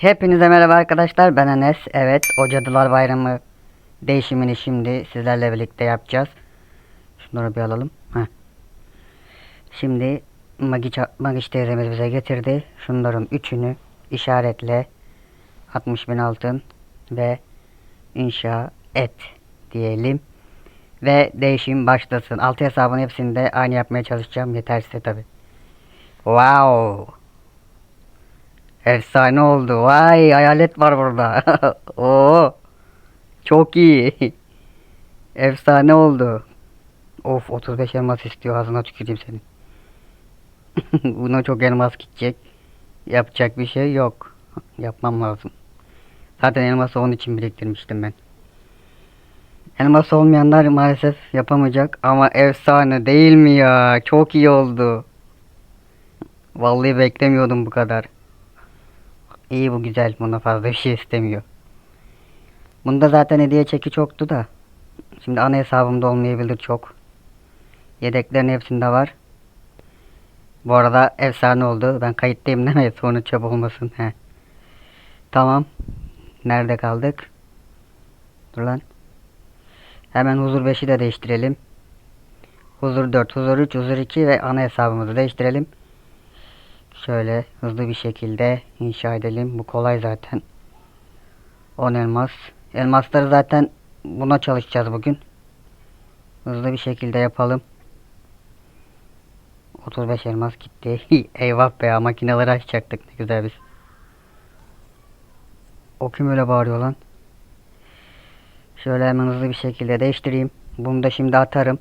Hepinize merhaba arkadaşlar ben Enes. Evet o Cadılar Bayramı değişimini şimdi sizlerle birlikte yapacağız. Şunları bir alalım. Heh. Şimdi Magiç, Magiç teyzemiz bize getirdi. Şunların üçünü işaretle 60 bin altın ve inşa et diyelim. Ve değişim başlasın. Altı hesabın hepsini de aynı yapmaya çalışacağım. Yeterse tabi. Wow. Efsane oldu. Vay hayalet var burada. Oo. Çok iyi. Efsane oldu. Of 35 elmas istiyor ağzına tüküreyim senin. Buna çok elmas gidecek. Yapacak bir şey yok. Yapmam lazım. Zaten elması onun için biriktirmiştim ben. Elmas olmayanlar maalesef yapamayacak ama efsane değil mi ya? Çok iyi oldu. Vallahi beklemiyordum bu kadar. İyi bu güzel. Buna fazla bir şey istemiyor. Bunda zaten hediye çeki çoktu da. Şimdi ana hesabımda olmayabilir çok. Yedeklerin hepsinde var. Bu arada efsane oldu. Ben kayıttayım değil mi? Sonra çöp olmasın. He. Tamam. Nerede kaldık? Dur lan. Hemen huzur 5'i de değiştirelim. Huzur 4, huzur 3, huzur 2 ve ana hesabımızı değiştirelim. Şöyle hızlı bir şekilde inşa edelim. Bu kolay zaten. 10 elmas. Elmasları zaten buna çalışacağız bugün. Hızlı bir şekilde yapalım. 35 elmas gitti. Eyvah be makineleri açacaktık ne güzel biz. O kim öyle bağırıyor lan? Şöyle hemen hızlı bir şekilde değiştireyim. Bunu da şimdi atarım.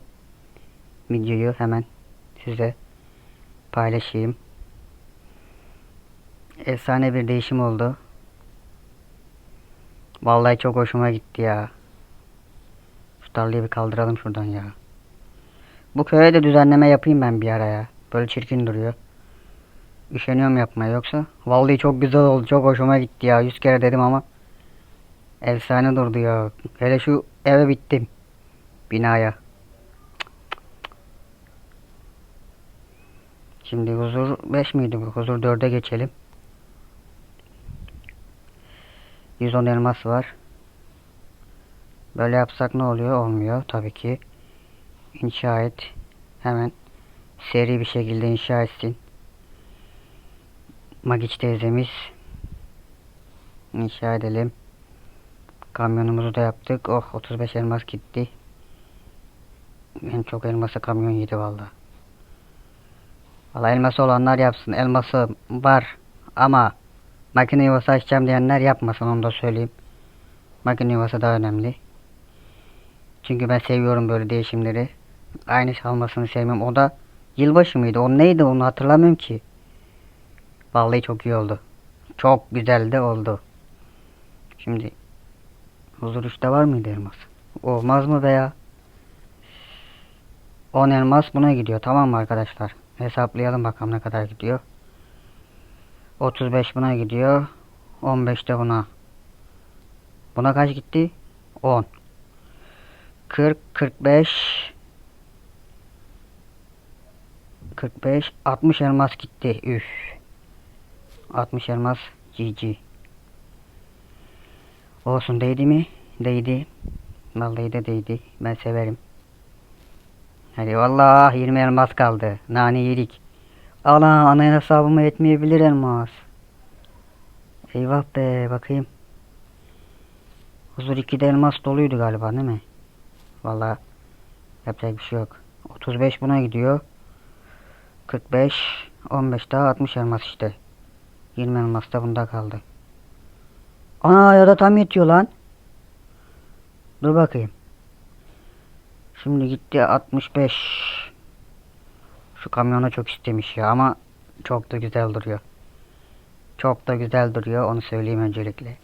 Videoyu hemen size paylaşayım. Efsane bir değişim oldu. Vallahi çok hoşuma gitti ya. Şu tarlayı bir kaldıralım şuradan ya. Bu köye de düzenleme yapayım ben bir ara ya. Böyle çirkin duruyor. Üşeniyorum yapmaya yoksa. Vallahi çok güzel oldu. Çok hoşuma gitti ya. Yüz kere dedim ama. Efsane durdu ya. Hele şu eve bittim. Binaya. Şimdi huzur 5 miydi bu? Huzur 4'e geçelim. 110 elmas var. Böyle yapsak ne oluyor? Olmuyor tabii ki. İnşa et. Hemen seri bir şekilde inşa etsin. Magiç teyzemiz. İnşa edelim. Kamyonumuzu da yaptık. Oh 35 elmas gitti. En çok elması kamyon yedi valla. Valla elması olanlar yapsın. Elması var ama makine yuvası açacağım diyenler yapmasın onu da söyleyeyim. Makine yuvası daha önemli. Çünkü ben seviyorum böyle değişimleri. Aynı çalmasını sevmem. O da yılbaşı mıydı? O neydi onu hatırlamıyorum ki. Vallahi çok iyi oldu. Çok güzel de oldu. Şimdi huzur 3'te var mıydı elmas? Olmaz mı be ya? 10 elmas buna gidiyor. Tamam mı arkadaşlar? Hesaplayalım bakalım ne kadar gidiyor. 35 buna gidiyor. 15 de buna. Buna kaç gitti? 10. 40, 45 45, 60 elmas gitti. Üf. 60 elmas GG. Olsun değdi mi? Değdi. Vallahi de değdi. Ben severim. Hadi vallahi 20 elmas kaldı. Nane yedik. Ala ana hesabıma etmeyebilir elmas. Eyvah be bakayım. Huzur 2'de elmas doluydu galiba değil mi? Vallahi yapacak bir şey yok. 35 buna gidiyor. 45 15 daha 60 elmas işte. 20 elmas da bunda kaldı. Ana ya da tam yetiyor lan. Dur bakayım. Şimdi gitti 65. Şu kamyona çok istemiş ya ama çok da güzel duruyor. Çok da güzel duruyor onu söyleyeyim öncelikle.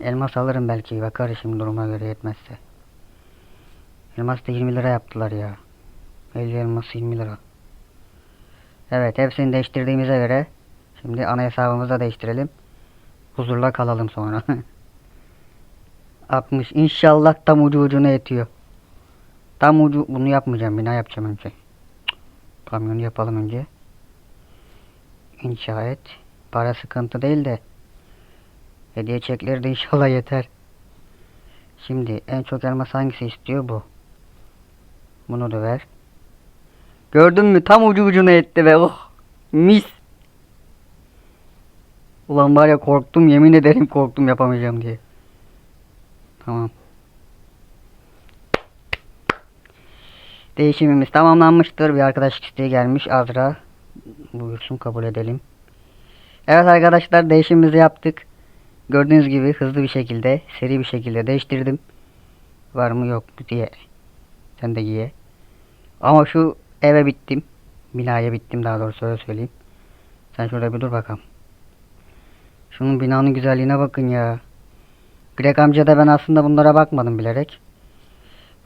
Elmas alırım belki bakarız şimdi duruma göre yetmezse. Elmas da 20 lira yaptılar ya. 50 elmas 20 lira. Evet hepsini değiştirdiğimize göre şimdi ana hesabımızı da değiştirelim. Huzurla kalalım sonra. 60 inşallah tam ucu ucuna yetiyor. Tam ucu bunu yapmayacağım bina yapacağım önce. Kamyonu yapalım önce. inşa et. Para sıkıntı değil de. Hediye çekleri de inşallah yeter. Şimdi en çok elmas hangisi istiyor bu. Bunu da ver. Gördün mü tam ucu ucuna etti be oh. Mis. Ulan var ya korktum yemin ederim korktum yapamayacağım diye. Tamam. Değişimimiz tamamlanmıştır. Bir arkadaşlık isteği gelmiş. Azra. Buyursun kabul edelim. Evet arkadaşlar değişimimizi yaptık. Gördüğünüz gibi hızlı bir şekilde, seri bir şekilde değiştirdim. Var mı yok mu diye. Sen de giye. Ama şu eve bittim. Binaya bittim daha doğrusu öyle söyleyeyim. Sen şurada bir dur bakalım. Şunun binanın güzelliğine bakın ya. Greg amca da ben aslında bunlara bakmadım bilerek.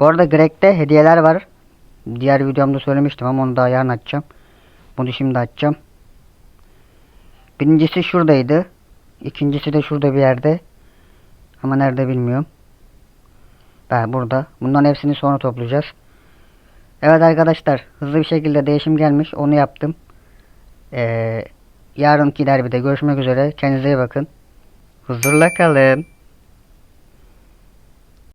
Bu arada Greg'de hediyeler var. Diğer videomda söylemiştim ama onu daha yarın açacağım. Bunu şimdi açacağım. Birincisi şuradaydı. İkincisi de şurada bir yerde. Ama nerede bilmiyorum. Ben burada. Bundan hepsini sonra toplayacağız. Evet arkadaşlar. Hızlı bir şekilde değişim gelmiş. Onu yaptım. Ee, yarınki derbide görüşmek üzere. Kendinize iyi bakın. Huzurla kalın.